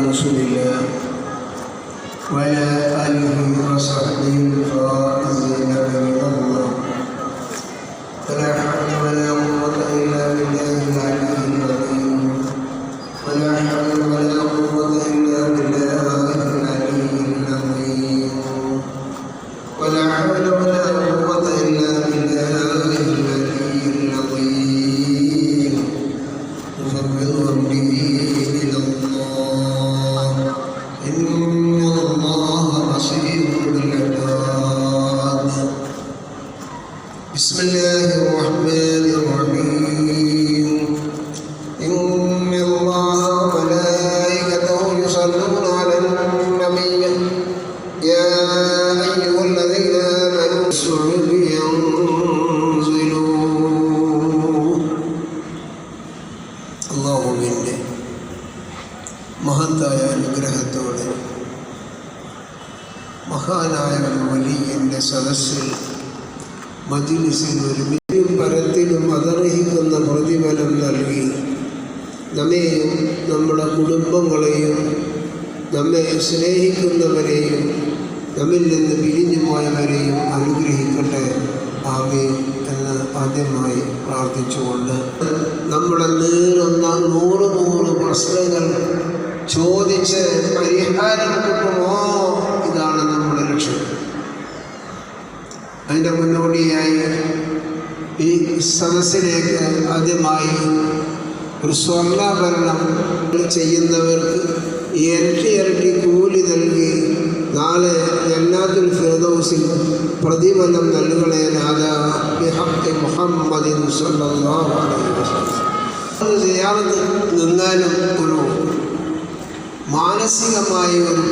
رسول الله وعلى آله وصحبه الفائزين ഒരുമിച്ചും പരത്തിലും അതർഹിക്കുന്ന പ്രതിഫലം നൽകി. നമ്മെയും നമ്മുടെ കുടുംബങ്ങളെയും നമ്മെ സ്നേഹിക്കുന്നവരെയും നമ്മിൽ നിന്ന് പിരിഞ്ഞു പോയവരെയും അനുഗ്രഹിക്കട്ടെ. ആമീൻ എന്ന് ആദ്യമായി പ്രാർത്ഥിച്ചുകൊണ്ട് നമ്മുടെ നേരുന്ന നൂറ് നൂറ് പ്രശ്നങ്ങൾ ചോദിച്ച് പരിഹാരം കിട്ടുമോ ഇതാണ് നമ്മുടെ ലക്ഷ്യം അതിന്റെ മുന്നോടിയായി ഈ സദസ്സിലേക്ക് ആദ്യമായി ഒരു സ്വർണാഭരണം ചെയ്യുന്നവർക്ക് ഇരട്ടി ഇരട്ടി കൂലി നൽകി നാളെ ജന്നാത്തുൽ ഫിറദൗസിൽ പ്രതിഫലം നൽകണേ നാഥ. മുഹമ്മദ് സിയാറത്ത് നിന്നാലും ഒരു മാനസികമായ ഒരു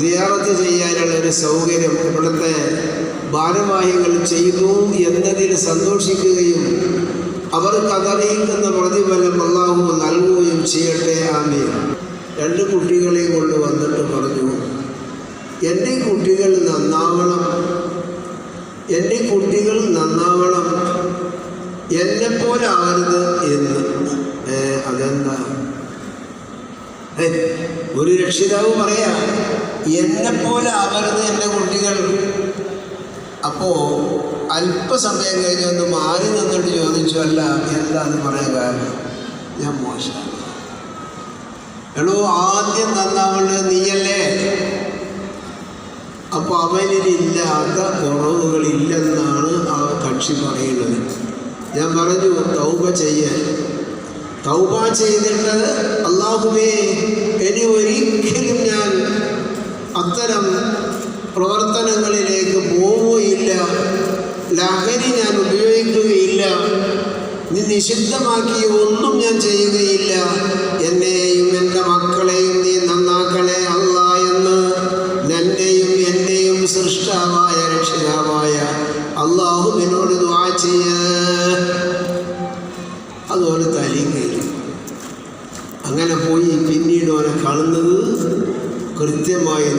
സിയാറത്ത് ചെയ്യാനുള്ള ഒരു സൗകര്യം ഇവിടുത്തെ ഭാരവാഹികൾ ചെയ്തു എന്നതിൽ സന്തോഷിക്കുകയും അവർക്ക് അതറിയിക്കുന്ന പ്രതിഫലം അള്ളാഹു നൽകുകയും ചെയ്യട്ടെ ആമേ രണ്ട് കുട്ടികളെ കൊണ്ട് വന്നിട്ട് പറഞ്ഞു എന്റെ കുട്ടികൾ നന്നാവണം എന്റെ കുട്ടികൾ നന്നാവണം എന്നെപ്പോലെ ആകരുത് എന്ന് അതെന്താ? ഒരു രക്ഷിതാവ് പറയാ എന്നെപ്പോലെ ആകരുത് എന്റെ കുട്ടികൾ. അപ്പോൾ അല്പസമയം കഴിഞ്ഞ് ഒന്ന് മാറി നിന്നിട്ട് ചോദിച്ചു അല്ല എന്താന്ന് പറയാൻ കാരണം? ഞാൻ മോശമാണ്. എടോ ആദ്യം നന്നാവുള്ളത് നീയല്ലേ? അപ്പോൾ അവനിലില്ലാത്ത കുറവുകളില്ലെന്നാണ് ആ കക്ഷി പറയുന്നത്. ഞാൻ പറഞ്ഞു തൗബ ചെയ്യാൻ തൗബ ചെയ്തിട്ട് അള്ളാഹുബേ ഇനി ഒരിക്കലും ഞാൻ അത്തരം പ്രവർത്തനങ്ങളിലേക്ക് പോവുകയില്ല. ലഹരി ഞാൻ ഉപയോഗിക്കുകയില്ല. നീ നിഷിദ്ധമാക്കിയ ഒന്നും ഞാൻ ചെയ്യുകയില്ല. എന്നെയും എന്റെ മക്കളെയും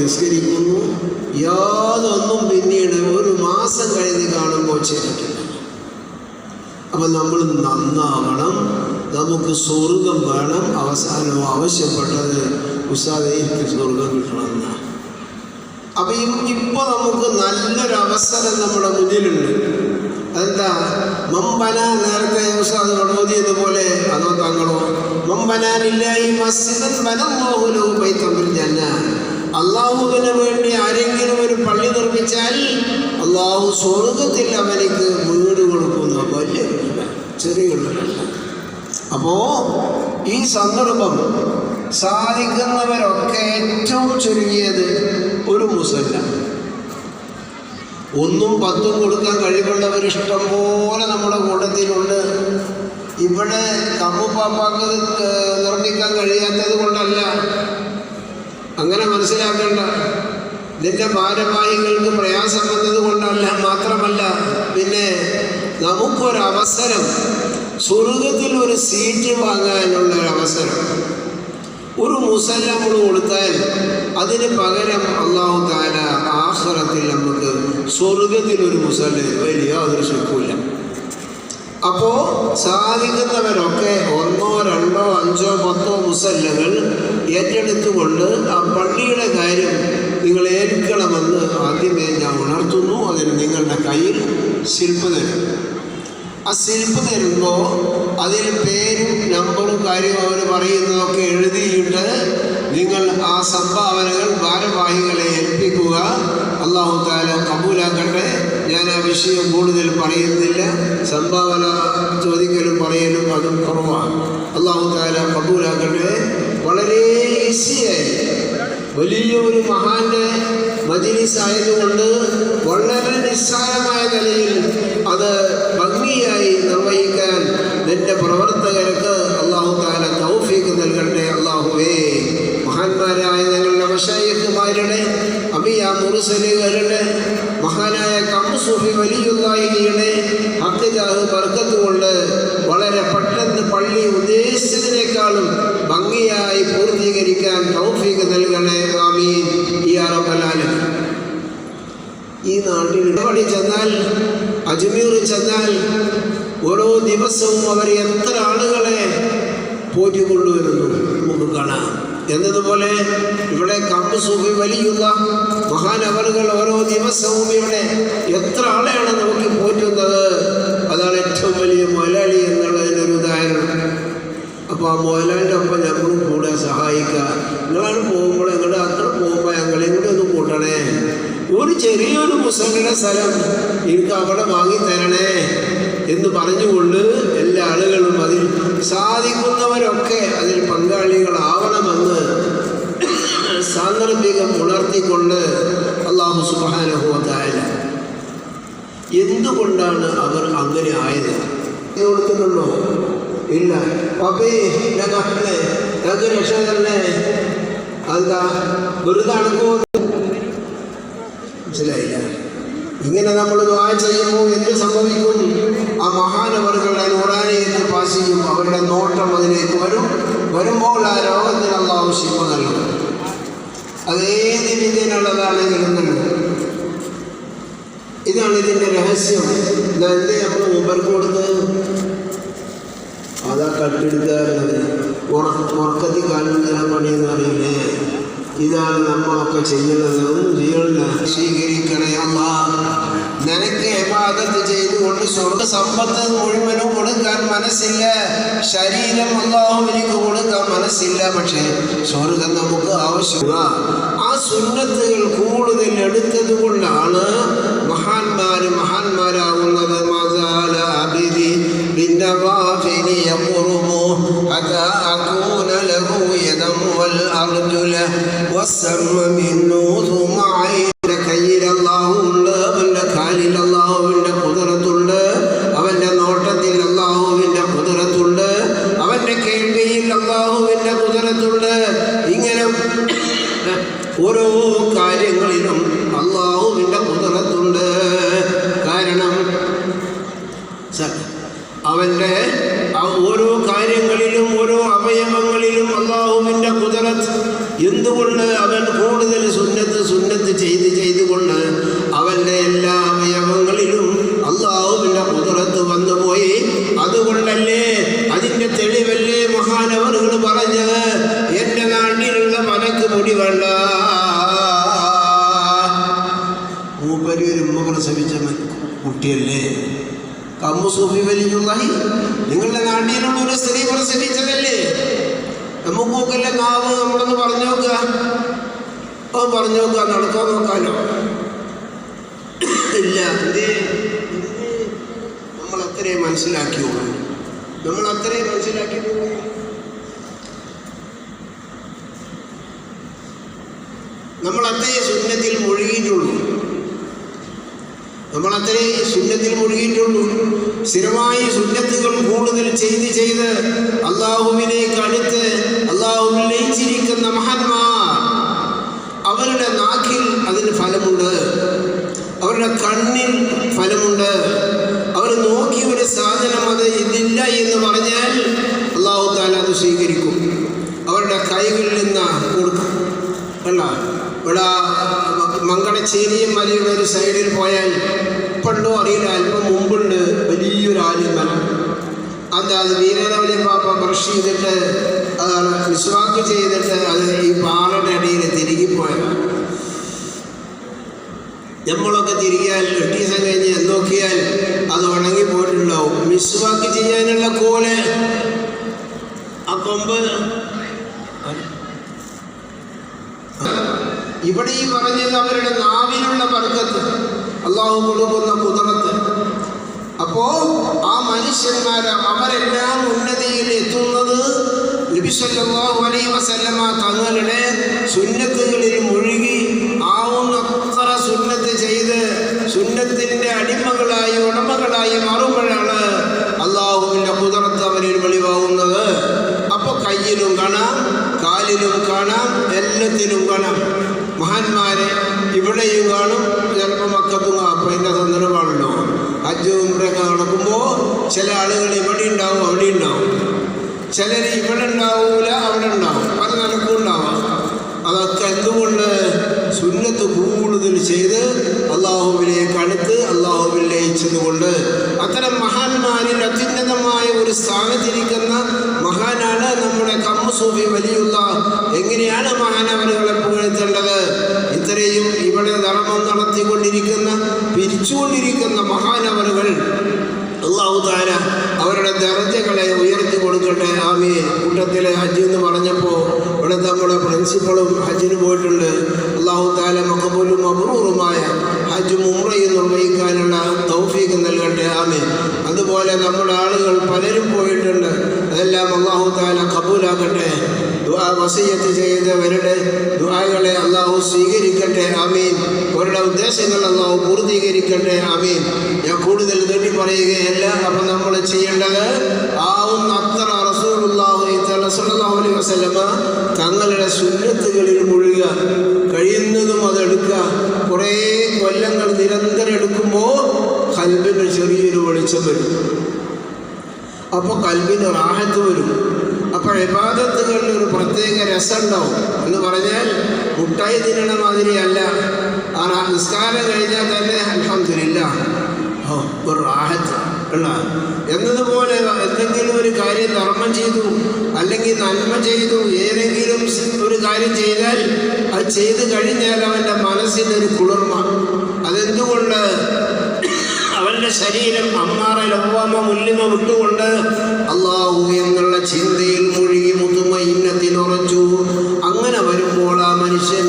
നിസ്കരിക്കുന്നു. യാതൊന്നും പിന്നീട് ഒരു മാസം കഴിഞ്ഞ് കാണുമ്പോൾ ചെയ്തിട്ടില്ല. അപ്പം നമ്മൾ നന്നാവണം. നമുക്ക് സ്വർഗം വേണം. അവസാനം ആവശ്യപ്പെട്ടത് ഉസാദെ സ്വർഗം കിട്ടണമെന്നാണ് അപ്പം ഇപ്പോൾ നമുക്ക് നല്ലൊരു അവസരം നമ്മുടെ മുന്നിലുണ്ട്. അതെന്താ? മമ്പന നേരത്തെ ഉസ്താദ് പോലെ അതോ താങ്കളോ? മമ്പനാനില്ലായി വനമോഹുലോ പൈത്തമ്പിൽ ജന്ന അള്ളാഹുവിന് വേണ്ടി ആരെങ്കിലും ഒരു പള്ളി നിർമ്മിച്ചാൽ അള്ളാഹു സ്വർഗത്തിൽ അവനിക്ക് വീട് കൊടുക്കുന്ന. വലിയ ചെറിയ അപ്പോ ഈ സന്ദർഭം സാധിക്കുന്നവരൊക്കെ ഏറ്റവും ചുരുങ്ങിയത് ഒരു മുസല്ല. ഒന്നും പത്തും കൊടുക്കാൻ കഴിവുള്ളവർ ഇഷ്ടം പോലെ നമ്മുടെ കൂട്ടത്തിലുണ്ട്. ഇവിടെ കമ്മുപ്പാപ്പാക്ക് നിർമ്മിക്കാൻ കഴിയാത്തത് കൊണ്ടല്ല. അങ്ങനെ മനസ്സിലാക്കേണ്ട. നിന്റെ ഭാരവാഹികൾക്ക് പ്രയാസം വന്നത് കൊണ്ടല്ല മാത്രമല്ല പിന്നെ നമുക്കൊരവസരം സ്വർഗത്തിൽ ഒരു സീറ്റ് വാങ്ങാനുള്ള ഒരു അവസരം ഒരു മുസല്ല നമ്മൾ കൊടുത്താൽ അതിന് പകരം അള്ളാഹു താല ആഹ്റത്തിൽ നമുക്ക് സ്വർഗത്തിൽ ഒരു മുസല്ല വലിയ അതൊരു ശുക്കുമില്ല അപ്പോൾ സാധിക്കുന്നവരൊക്കെ ഒന്നോ രണ്ടോ അഞ്ചോ പത്തോ മുസല്ലകൾ ഏറ്റെടുത്തുകൊണ്ട് ആ പള്ളിയുടെ കാര്യം നിങ്ങൾ ഏൽക്കണമെന്ന് ആദ്യമേ ഞാൻ ഉണർത്തുന്നു. അതിന് നിങ്ങളുടെ കയ്യിൽ ശില്പ തരും. ആ ശില്പ തരുമ്പോൾ അതിൽ പേരും നമ്പറും കാര്യവും അവർ പറയുന്നതൊക്കെ എഴുതിയിട്ട് നിങ്ങൾ ആ സംഭാവനകൾ ഭാരവാഹികളെ ഏൽപ്പിക്കുക. അള്ളാഹു താല കബൂലാക്കട്ടെ? ഞാൻ ആ വിഷയം കൂടുതൽ പറയുന്നില്ല. സംഭാവന ചോദിക്കലും പറയലും അതും കുറവാണ്. അള്ളാഹു താല കബൂലാക്കട്ടെ? വളരെ ഈസിയായി. വലിയ ഒരു മഹാന്റെ മജിലിസ് ആയതുകൊണ്ട് വളരെ നിസ്സാരമായ നിലയിൽ അത് ഭംഗിയായി നിർവഹിക്കാൻ നിന്റെ പ്രവർത്തകർക്ക് അള്ളാഹു താല തൗഫീക്ക് നൽകട്ടെ അള്ളാഹുവേ മഹാന്മാരായ ഞങ്ങളുടെ മഷായിക്കുമാരുടെ അബിയ മുറുസലുകളുടെ മഹാനായ കമ്മുസൂഫി വലിയുള്ളായിയുടെ അബ്ദുലാഹ് ബർക്കത്ത് കൊണ്ട് വളരെ പെട്ടെന്ന് പള്ളി ഉദ്ദേശിച്ചതിനേക്കാളും ഭംഗിയായി പൂർത്തീകരിക്കാൻ തൗഫീക്ക് നൽകണേ. ആമീൻ. ഈ അറബലാലും ഈ നാട്ടിൽ ഇടപടി ചെന്നാൽ അജ്മീർ ചെന്നാൽ ഓരോ ദിവസവും അവർ എത്ര ആളുകളെ പോറ്റിക്കൊണ്ടുവരുന്നു നമുക്ക് കാണാം. എന്നതുപോലെ ഇവിടെ കമ്പ് സൂഫി വലിയുള്ള മഹാനവറുകൾ ഓരോ ദിവസവും ഇവിടെ എത്ര ആളെയാണ് നമുക്ക് പോറ്റുന്നത്? അതാണ് ഏറ്റവും വലിയ മലയാളി എന്നുള്ളതിനൊരു ഉദാഹരണം. അപ്പോൾ ആ മുതലാളിന്റെ ഒപ്പം ഞങ്ങളും കൂടെ സഹായിക്കുക. നിങ്ങളാണ് പോകുമ്പോൾ നിങ്ങളുടെ അത്ര പോകുമ്പോൾ ഞങ്ങളെയും കൂടി ഒന്ന് കൂട്ടണേ? ഒരു ചെറിയൊരു മുസലിയുടെ സ്ഥലം എനിക്ക് അവിടെ വാങ്ങിത്തരണേ എന്ന് പറഞ്ഞുകൊണ്ട് എല്ലാ ആളുകളും അതിൽ സാധിക്കുന്നവരൊക്കെ അതിൽ പങ്കാളികളാവണമെന്ന് സാന്ദർഭികം ഉണർത്തിക്കൊണ്ട് അള്ളാഹു സുബാനുഭവത്തായ എന്തുകൊണ്ടാണ് അവർ അങ്ങനെ ആയത്? കൊടുത്തിട്ടുണ്ടോ ഇല്ല. മനസ്സിലായില്ല. ഇങ്ങനെ നമ്മൾ ദ്വാ ചെയ്യുമ്പോൾ എന്ത് സംഭവിക്കും? ആ മഹാനവറുകളുടെ നൂറാനിയത്ത് പാസ് അവരുടെ നോട്ടം അതിലേക്ക് വരും. വരുമ്പോൾ ആ രോഗത്തിന് അള്ളാഹു ശിവ അതേത് രീതിയിലുള്ളതാണ് നൽകും ഇതാണ് ഇതിന്റെ രഹസ്യം. ഇതാ എന്തേ നമ്മൾ മുമ്പർക്ക് കൊടുത്തത്? അതാ കട്ടെടുക്കാറുള്ളത് ഉറക്കത്തിൽ കാലുണ്ടാൻ പണിയെന്ന് അറിയില്ലേ ഇതാണ് നമ്മളൊക്കെ ചെയ്യുന്നത്. ഒന്നും ചെയ്യണില്ല സ്വീകരിക്കണേ അമ്മ നിനക്ക് എബാദത്ത് ചെയ്തുകൊണ്ട് സ്വർഗ സമ്പത്ത് മുഴുവനും കൊടുക്കാൻ മനസ്സില്ല ശരീരം അള്ളാഹുവിനിക്ക് കൊടുക്കാൻ മനസ്സില്ല പക്ഷേ സ്വർഗം നമുക്ക് ആവശ്യമാണ് ആ സുന്നത്തുകൾ കൂടുതൽ എടുത്തത് കൊണ്ടാണ് മഹാന്മാര് മഹാന്മാരാകുന്നത് മസാല അബിദി بالنوافل يقرب حتى أكون له يدا والأرجل والسم منه ثم മനസ്സിലാക്കിയുള്ളൂ നമ്മൾ അത്രയും മനസ്സിലാക്കിയിട്ടുള്ളൂ നമ്മൾ അത്രയും സുന്നത്തിൽ മുഴുകിയിട്ടുള്ളൂ. നമ്മൾ അത്രയും സുന്നത്തിൽ മുഴുകിയിട്ടുള്ളൂ. സ്ഥിരമായി സുന്നത്തുകൾ കൂടുതൽ ചെയ്ത് ചെയ്ത് അള്ളാഹുവിനേക്ക് അടുത്ത് അള്ളാഹുവിൽ ലയിച്ചിരിക്കുന്ന മഹാന്മാർ അവരുടെ നാക്കിൽ അതിന് ഫലമുണ്ട്. അവരുടെ കണ്ണിൽ ഫലമുണ്ട്. ഒരു സാധനം അത് ഇതില്ല എന്ന് പറഞ്ഞാൽ അള്ളാഹു താല അത് സ്വീകരിക്കും. അവരുടെ കൈകളിൽ നിന്ന് കൊടുക്കും. അല്ല ഇവിടെ മങ്കടച്ചേരിയും മലയുടെ ഒരു സൈഡിൽ പോയാൽ പണ്ടോ അറിയില്ല. അല്പം മുമ്പുണ്ട് വലിയൊരു ആലിമല അത് അത് വീരനവലി പാപ്പ ബ്രഷ് ചെയ്തിട്ട് വിശ്വാക്ക് ചെയ്തിട്ട് അത് ഈ പാറയുടെ നമ്മളൊക്കെ തിരിയാൽ ദിവസം കഴിഞ്ഞ് നോക്കിയാൽ അത് ഉണങ്ങി പോയിട്ടുണ്ടാവും. മിസ്വാക്ക് ചെയ്യാനുള്ള കോൽ. ആ കൊമ്പ് ഇവിടെ ഈ പറഞ്ഞത് അവരുടെ നാവിലുള്ള പറക്കത്ത് അള്ളാഹു കൊടുക്കുന്ന കുതിരത്ത്. അപ്പോ ആ മനുഷ്യന്മാര് അവരെല്ലാം ഉന്നതിയിൽ എത്തുന്നത് നബിസല്ലാഹു അലൈ വസല്ലമ തങ്ങളുടെ സുന്നത്തുകളിൽ മുഴുകി സുന്നത്ത് ചെയ്ത് സുന്നത്തിന്റെ അടിമകളായി ഉടമകളായി മാറുമ്പോഴാണ് അള്ളാഹുവിന്റെ കുതിർത്ത് അവരിൽ വെളിവാകുന്നത്. അപ്പോൾ കയ്യിലും കാണാം കാലിലും കാണാം എല്ലാത്തിലും കാണാം. മഹാന്മാരെ ഇവിടെയും കാണും ചിലപ്പോൾ മക്കത്തും അപ്പം എന്റെ സന്ദർഭമാണല്ലോ അജ്ജവും ഇവിടെയൊക്കെ നടക്കുമ്പോൾ ചില ആളുകൾ ഇവിടെ ഉണ്ടാവും അവിടെ ഉണ്ടാവും. ചിലർ ഇവിടെ ഉണ്ടാവൂല അവിടെ ഉണ്ടാവും. പല നിലക്കും ഉണ്ടാവാം. അതൊക്കെ എന്തുകൊണ്ട് സുന്നത്ത് കൂടുതൽ ചെയ്ത് അള്ളാഹുവിലേക്ക് അടുത്ത് അള്ളാഹുവിൽ ലയിച്ചതുകൊണ്ട് അത്തരം മഹാന്മാരിൽ അത്യുന്നതമായ ഒരു സ്ഥാനത്തിരിക്കുന്ന മഹാനാണ് നമ്മുടെ കമ്മസൂഫി വലിയുള്ള. എങ്ങനെയാണ് മഹാനവരുകളെ പുകഴ്ത്തേണ്ടത്? ഇത്രയും ഇവിടെ ധർമ്മം നടത്തിക്കൊണ്ടിരിക്കുന്ന പിരിച്ചുകൊണ്ടിരിക്കുന്ന മഹാനവനുകൾ അള്ളാഹു താര അവരുടെ ദർജകളെ ഉയർത്തി കൊടുക്കട്ടെ ആമി കൂട്ടത്തിലെ ഹജ്ജ് എന്ന് പറഞ്ഞപ്പോൾ ഇവിടെ നമ്മുടെ പ്രിൻസിപ്പളും ഹജ്ജിന് പോയിട്ടുണ്ട്. അള്ളാഹു താല മക്കബൂലും അപൂർവമായ ഹജ്ജ് മുംറയിൽ നിർവഹിക്കാനുള്ള തൗഫീഖ് നൽകട്ടെ. ആമി അതുപോലെ നമ്മുടെ ആളുകൾ പലരും പോയിട്ടുണ്ട്. അതെല്ലാം അള്ളാഹു താല കബൂലാക്കട്ടെ. ദുആ വസീയത്ത് ചെയ്തവരുടെ ദുആകളെ അള്ളാഹു സ്വീകരിക്കട്ടെ. ആമീൻ. അവരുടെ ഉദ്ദേശങ്ങൾ അള്ളാഹു പൂർത്തീകരിക്കട്ടെ. ആമീൻ. ഞാൻ കൂടുതൽ തേടി പറയുകയല്ല. അപ്പം നമ്മൾ ചെയ്യേണ്ടത് ആവുന്ന അത്ര റസൂലുള്ളാഹി അള്ളാഹു വസല്ലമ സുന്നത്തുകളിൽ മുഴുക കഴിയുന്നതും അതെടുക്കുക കുറേ കൊല്ലങ്ങൾ നിരന്തരം എടുക്കുമ്പോൾ കൽബിന് ചെറിയൊരു വെളിച്ചം വരും. അപ്പോൾ കൽബിന് റാഹത്ത് വരും. അപ്പോൾ ഇബാദത്തുകളിൽ ഒരു പ്രത്യേക രസമുണ്ടാവും. എന്ന് പറഞ്ഞാൽ മുട്ടായി തിന്നണ മാതിരിയല്ല. ആ നിസ്കാരം കഴിഞ്ഞാൽ തന്നെ അൽഹംദുലില്ല. ഓ ഒരു റാഹത്ത്. ഉള്ള എന്നതുപോലെ എന്തെങ്കിലും ഒരു കാര്യം ധർമ്മം ചെയ്തു അല്ലെങ്കിൽ നന്മ ചെയ്തു ഏതെങ്കിലും ഒരു കാര്യം ചെയ്താൽ അത് ചെയ്തു കഴിഞ്ഞാൽ അവന്റെ മനസ്സിനൊരു കുളിർമ. അതെന്തുകൊണ്ട് അവന്റെ ശരീരം അമ്മാറ ലവ്വാമ മുല്ലിമ വിട്ടുകൊണ്ട് അള്ളാഹു എന്നുള്ള ചിന്തയിൽ മുഴുകി മുതുമ ഇന്നത്തിനുറച്ചു. അങ്ങനെ വരുമ്പോൾ ആ മനുഷ്യന്റെ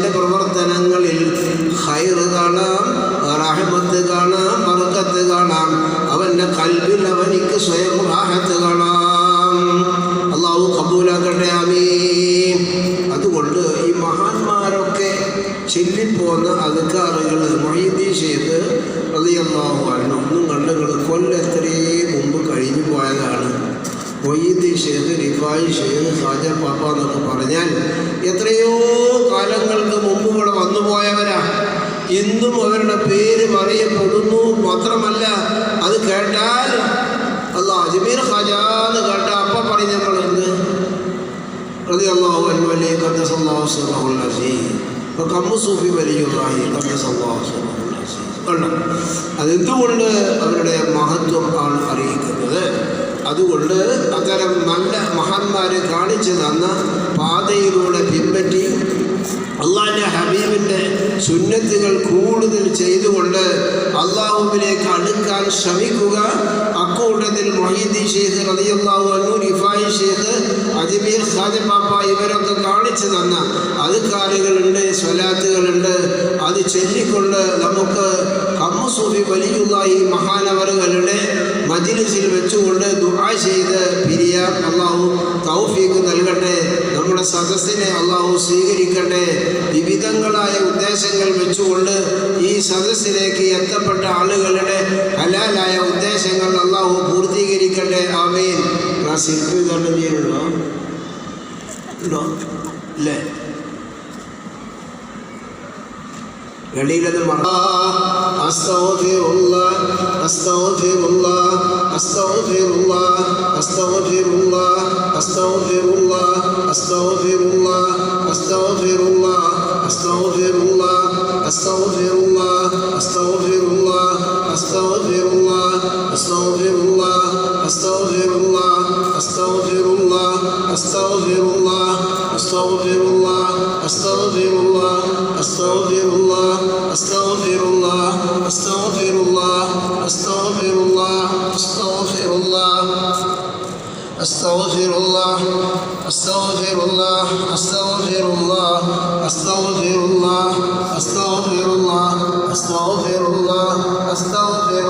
صدق العزيز فقمصوا في ولي الله قمص الله صدق العزيز അതെന്തുകൊണ്ട് അവരുടെ മഹത്വം ആണ് അറിയിക്കുന്നത്? അതുകൊണ്ട് അത്തരം നല്ല മഹാന്മാരെ കാണിച്ചു തന്ന പാതയിലൂടെ പിൻപറ്റി അള്ളാഹിന്റെ ഹബീബിന്റെ സുന്നത്തുകൾ കൂടുതൽ ചെയ്തുകൊണ്ട് അള്ളാഹുവിലേക്ക് അടുക്കാൻ ശ്രമിക്കുക. അക്കൂട്ടത്തിൽ മൊഹീദ്ദീൻ ഷെയ്ഖ് റളിയല്ലാഹു അനു റിഫായി ഷെയ്ഖ് അജ്മീർ ഖാദി പാപ്പ ഇവരൊക്കെ കാണിച്ചു തന്ന അതുകാലുകളുണ്ട് സ്വലാത്തുകളുണ്ട്. അത് ചൊല്ലിക്കൊണ്ട് നമുക്ക് കമ്മുസൂഫി വലിയുള്ള ഈ മഹാനവറുകളുടെ മജിലിസിൽ വെച്ചുകൊണ്ട് ദുആ ചെയ്ത് പിരിയാം അള്ളാഹു തൗഫീഖ് നൽകട്ടെ. നമ്മുടെ സദസ്സിനെ അള്ളാഹു സ്വീകരിക്കട്ടെ. വിവിധങ്ങളായ ഉദ്ദേശങ്ങൾ വെച്ചുകൊണ്ട് ഈ സദസ്സിലേക്ക് എത്തപ്പെട്ട ആളുകളുടെ ഹലാലായ ഉദ്ദേശങ്ങൾ അള്ളാഹു പൂർത്തീകരിക്കട്ടെ. ആമീൻ. ശില്പി തന്നെ ചെയ്യുന്നുണ്ടോ ഉണ്ടോ ഇല്ലേ? വെളിയിലത് അസ്തഗ്ഫിറുല്ലാഹ് അസ്തഗ്ഫിറുല്ലാഹ് Astaghfirullah, Astaghfirullah, Astaghfirullah, Astaghfirullah, Astaghfirullah, Astaghfirullah, Astaghfirullah, Astaghfirullah, Astaghfirullah, Astaghfirullah, Astaghfirullah, Astaghfirullah, Astaghfirullah, أستغفر الله أستغفر الله أستغفر الله أستغفر الله أستغفر الله أستغفر الله أستغفر الله أستغفر الله أستغفر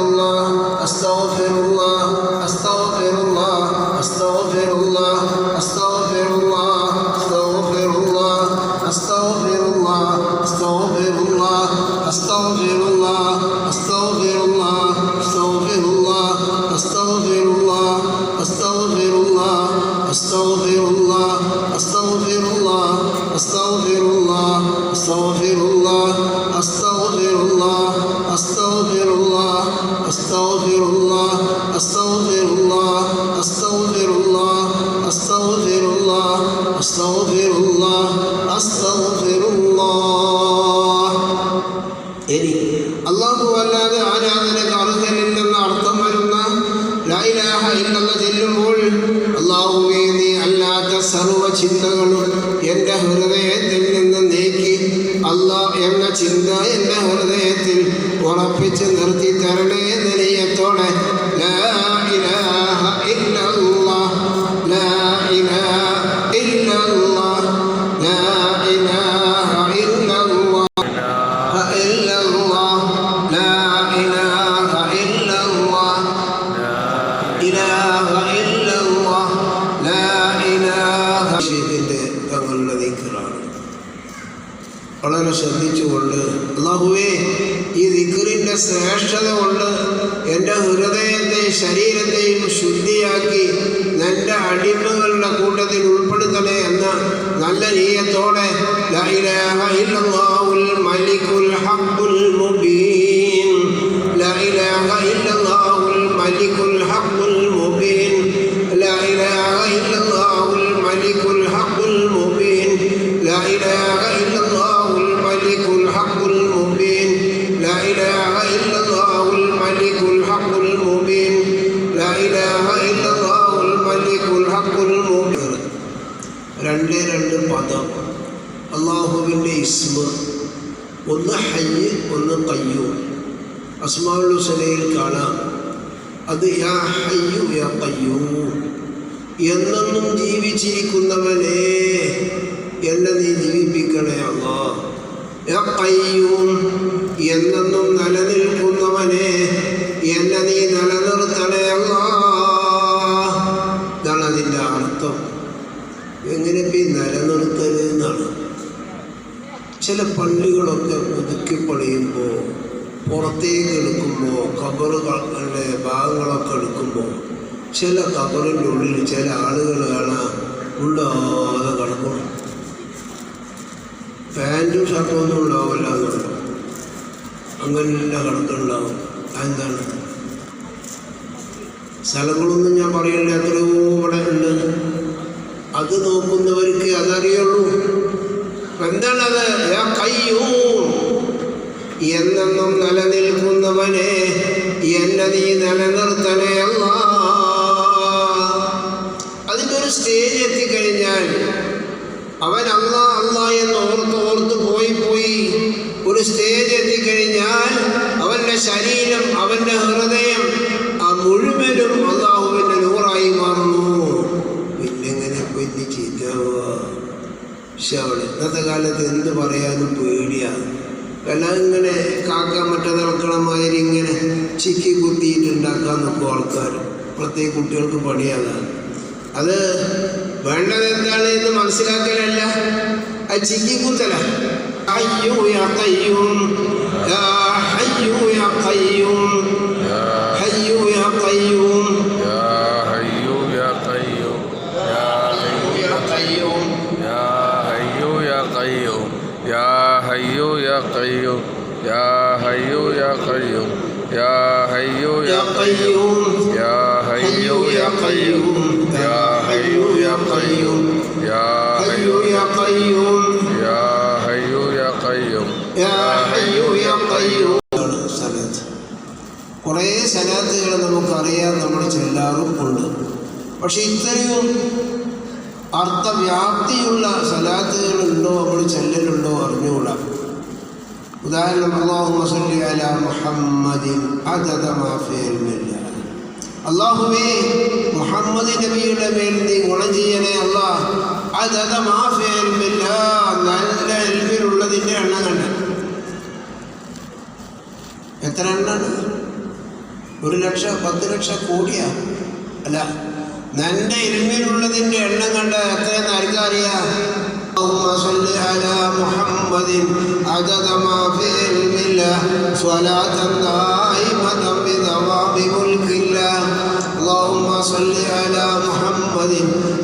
അസ്മാഉൽ ഹുസനയിൽ കാണാം. അത് യാ ഹയ്യു യാ കയ്യൂ എന്നെന്നും ജീവിച്ചിരിക്കുന്നവനെ എന്നെ നീ ജീവിപ്പിക്കണേ അല്ലാ യാ കയ്യൂം എന്നെന്നും പുറത്തേക്ക് എടുക്കുമ്പോൾ കബറുകളുടെ ഭാഗങ്ങളൊക്കെ എടുക്കുമ്പോൾ ചില കബറിന്റെ ഉള്ളിൽ ചില ആളുകൾ കാണാൻ ഉണ്ടാതെ കിടക്കും. പാന്റും ഷർട്ടും ഒന്നും ഉണ്ടാവില്ല എന്നുണ്ട് അങ്ങനെയുള്ള കിടക്കുന്നുണ്ടാവും അതെന്താണ്? സ്ഥലങ്ങളൊന്നും ഞാൻ പറയണ്ട എത്രയോ ഇവിടെ ഉണ്ട്. അത് നോക്കുന്നവർക്ക് അതറിയുള്ളൂ. എന്താണത് യാ കയ്യൂം എന്നെന്നും നിലനിൽക്കുന്നവനെ എന്നെ നീ നിലനിർത്തണേ അല്ല. അതിന്റെ ഒരു സ്റ്റേജ് എത്തിക്കഴിഞ്ഞാൽ അവൻ അല്ല അല്ല എന്ന് ഓർത്ത് ഓർത്ത് പോയി പോയി. ഒരു സ്റ്റേജ് എത്തിക്കഴിഞ്ഞാൽ അവന്റെ ശരീരം അവന്റെ ഹൃദയം ആ മുഴുവനും അള്ളാഹുവിന്റെ നൂറായി മാറുന്നു. പിന്നെങ്ങനെ വലിയ ചീറ്റാവുക പക്ഷെ അവൾ ഇന്നത്തെ കാലത്ത് എന്ത് പറയാനും പേടിയാണ് വില ഇങ്ങനെ കാക്ക മറ്റതിളക്കണമാതിരി ഇങ്ങനെ ചിക്കി കുത്തിയിട്ടുണ്ടാക്കാൻ നിൽക്കും ആൾക്കാർ പ്രത്യേക കുട്ടികൾക്ക് പണിയാതാണ് അത് വേണ്ടത് എന്താണ് എന്ന് മനസ്സിലാക്കലല്ല. ആ ചിക്കി കുത്തല. അയ്യോ അയ്യോ അയ്യോ قيوم يا حي يا قيوم يا حي يا قيوم يا قيوم يا حي يا قيوم يا حي يا قيوم يا حي حي يا قيوم يا حي يا قيوم يا حي يا قيوم സ്ഥലത്ത് കുറേ സലാത്തുകൾ നമുക്കറിയാം നമ്മൾ ചെല്ലാറും ഉണ്ട് പക്ഷെ ഇത്രയും അർത്ഥവ്യാപ്തിയുള്ള സലാത്തുകളുണ്ടോ നമ്മൾ ചെല്ലലുണ്ടോ അറിഞ്ഞുകൂടാ ഉദാഹരണം അള്ളാഹു സല്ലി അല മുഹമ്മദിൻ ഫീ അള്ളാഹുവേ മുഹമ്മദ് നബിയുടെ മേൽ നീ ഗുണം ചെയ്യണേ അള്ളാഹ് മാ നല്ല എൽമിലുള്ളതിന്റെ എണ്ണം കണ്ട. എത്ര എണ്ണാണ് ഒരു ലക്ഷം പത്ത് ലക്ഷം കോടിയാ. അല്ല നല്ല ഇരുമിലുള്ളതിന്റെ എണ്ണം കണ്ട എത്രയെന്ന് ആർക്കും അറിയാം? اللهم صل على محمد عدد ما في علم الله صلاة دائمة بدوام ملك الله. اللهم صل على محمد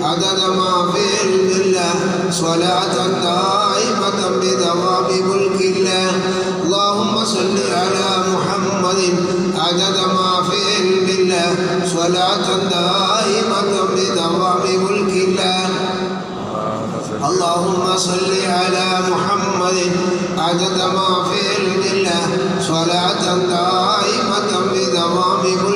عدد ما في علم الله صلاة دائمة بدوام ملك الله. اللهم صل على محمد عدد ما في علم الله صلاة دائمة اللهم صل على محمد. عدد ما في علم الله. صلاة دائمة بدوام ملك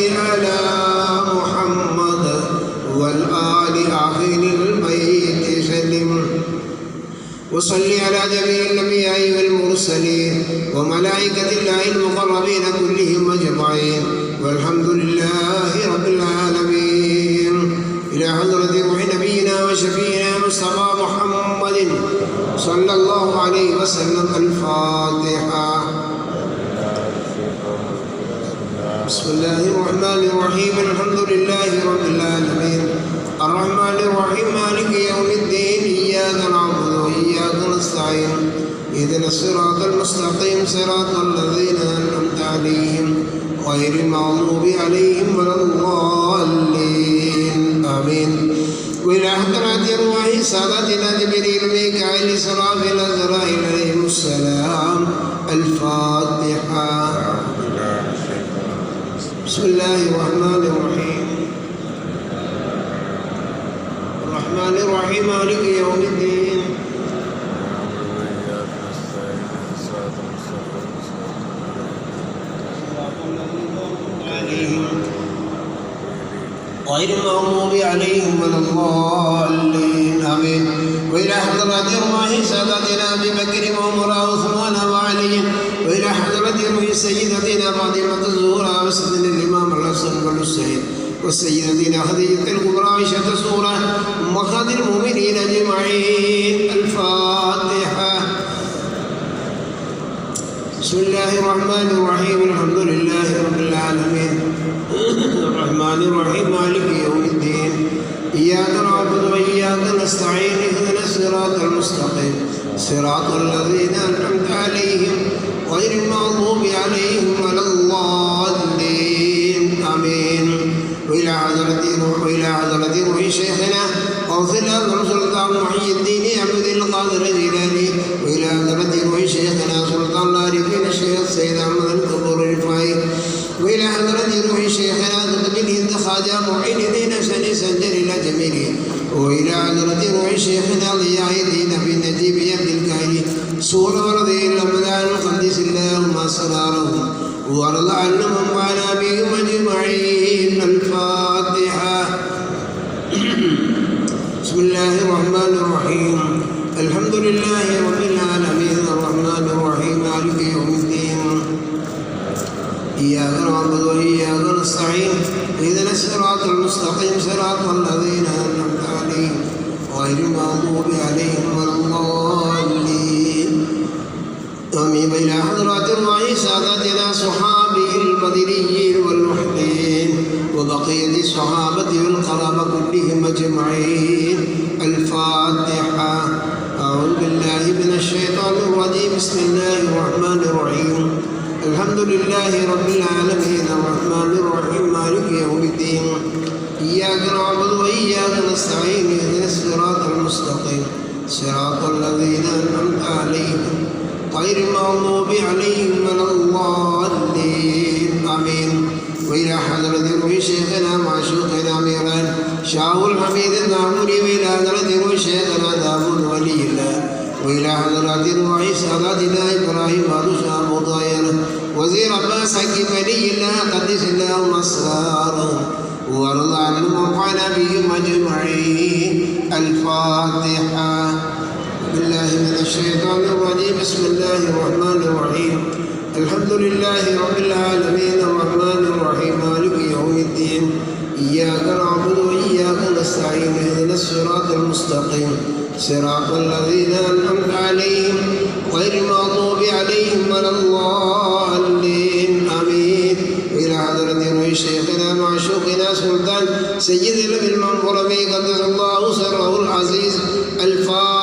وصل على جميع الأنبياء والمرسلين وملائكة الله المقربين كلهم أجمعين والحمد لله رب العالمين. إلى حضرة روح نبينا وشفينا مصطفى محمد صلى الله عليه وسلم الفاتحة. بسم الله الرحمن الرحيم الحمد لله رب العالمين. الرحمن الرحيم مالك اهدنا الصراط المستقيم صراط الذين أنعمت عليهم غير المغضوب عليهم ولا الضالين. آمين. وإلى حضرات أرواح سادتنا جبريل ميكائيل إسرافيل أزرائيل عليهم السلام. الفاتحة. بسم الله الرحمن الرحيم. الرحمن الرحيم مالك يوم الدين عليهم غير المغضوب عليهم ولا الضالين. آمين. وإلى حضرات الله سادتنا أبي بكر وعمر وعثمان وعلي. وإلى حضرة روح سيدتنا فاطمة الزهراء وسيدنا الإمام الحسن والحسين وسيدتنا خديجة الكبرى عائشة الصغرى أمهات المؤمنين أجمعين. الفاتحة. بسم الله الرحمن الرحيم. الحمد لله المستقيم. صراط الذين أنعمت عليهم غير المغضوب عليهم ولا الضالين. آمين. وإلى حضرة روح وإلى حضرة روح شيخنا. أوصل أمر سلطان محي الدين. عبد القادر الجيلاني وإلى حضرة روح شيخنا سلطان العارفين الشيخ سيد أحمد القبور الرفاعي. وإلى حضرة روح شيخنا قطب الهند خواجة معين الدين سني سنجر إلى جميله وإلى حضرة روح شيخنا المغضوب عليهم ولا الضالين. آمين. وإلى حضرة شيخنا معشوقنا ميران شاه الحميد النعمري وإلى حضرة شيخنا داود ولي الله وإلى حضرات روح ساداتنا إبراهيم شاه مطاير وزير عباس حكيم ولي الله قدس الله أسراره وأرض عنهم وانفعنا بهم أجمعين. الفاتحة. بالله من الشيطان الرجيم. بسم الله الرحمن الرحيم. الحمد لله رب العالمين. الرحمن الرحيم. مالك يوم الدين. إياك نعبد وإياك نستعين. اهدنا الصراط المستقيم. صراط الذين أنعمت عليهم غير المغضوب عليهم ولا الضالين. آمين. إلى حضرة روح شيخنا معشوقنا سلطان سيدنا بالمنظرمي قدس الله سره العزيز الفاتحة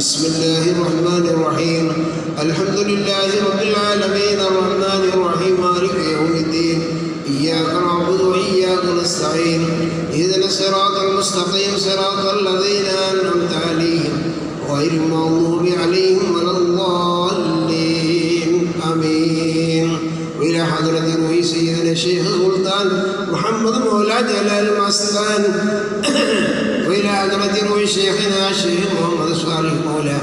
بسم الله الرحمن الرحيم. الحمد لله رب العالمين. الرحمن الرحيم. مالك يوم الدين. إياك نعبد وإياك نستعين. إهدنا الصراط المستقيم. صراط الذين أنعمت عليهم غير المغضوب عليهم ولا الضالين. آمين. وإلى حضرة روح سيدنا الشيخ سلطان محمد مولى جلال المستان وإلى حضرة روح شيخنا الشيخ محمد صالح مولى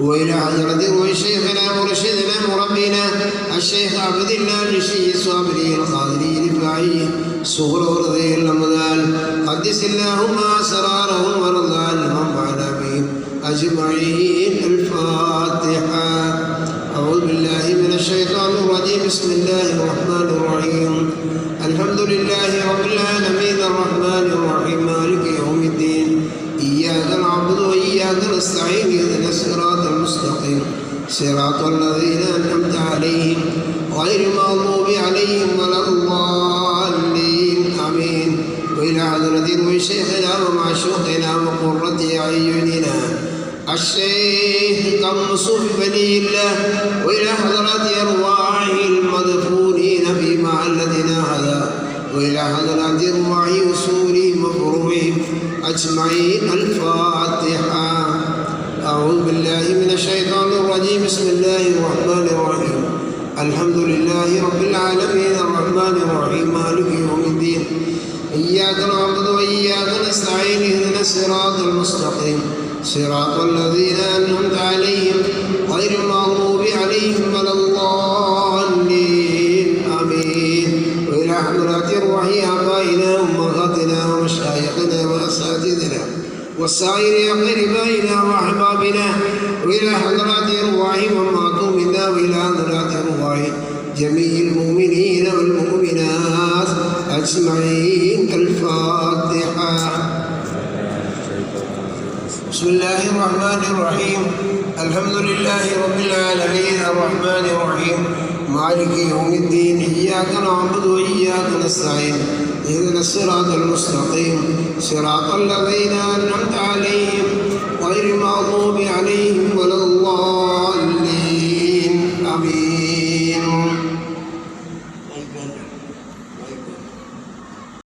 وإلى حضرة شيخنا مرشدنا مربينا الشيخ عبد الله الرشي الصابري القادري رفاعي صغر ورضي الأمدال قدس اللهم أسرارهم ورضى عنهم وعلى بهم. أجمعين الفاتحة. أعوذ بالله من الشيطان الرجيم. بسم الله الرحمن الرحيم. الحمد لله رب العالمين. الرحمن الرحيم. صراط الذين أنعمت عليهم غير المغضوب عليهم ولا الضالين. آمين. وإلى حضرة شيخنا ومعشوقنا وقرة أعيننا. الشيخ كمصوف بني الله. وإلى حضرة أرواح المدفونين في محلتنا هذا. وإلى حضرة أرواح أصولهم وفروعهم أجمعين. الفاتحة. أعوذ بالله من الشيطان الرجيم بسم الله الرحمن الرحيم الحمد لله رب العالمين الرحمن الرحيم مالك يوم الدين. إياك نعبد وإياك نستعين اهدنا الصراط المستقيم. صراط الذين أنعمت عليهم غير المغضوب عليهم ولا الضالين. آمين. وإلى حضرات أرواح آبائنا وأمهاتنا ومشايخنا وأساتذتنا وسائر أقربائنا وأحبابنا. وإلى حضرات أرواح من ماتوا منا وإلى حضرات جميع المؤمنين والمؤمنات أجمعين الفاتحة بسم الله الرحمن الرحيم. الحمد لله رب العالمين الرحمن الرحيم. مالك يوم الدين إياك نعبد وإياك نستعين. إهدنا الصراط المستقيم. صراط الذين أنعمت عليهم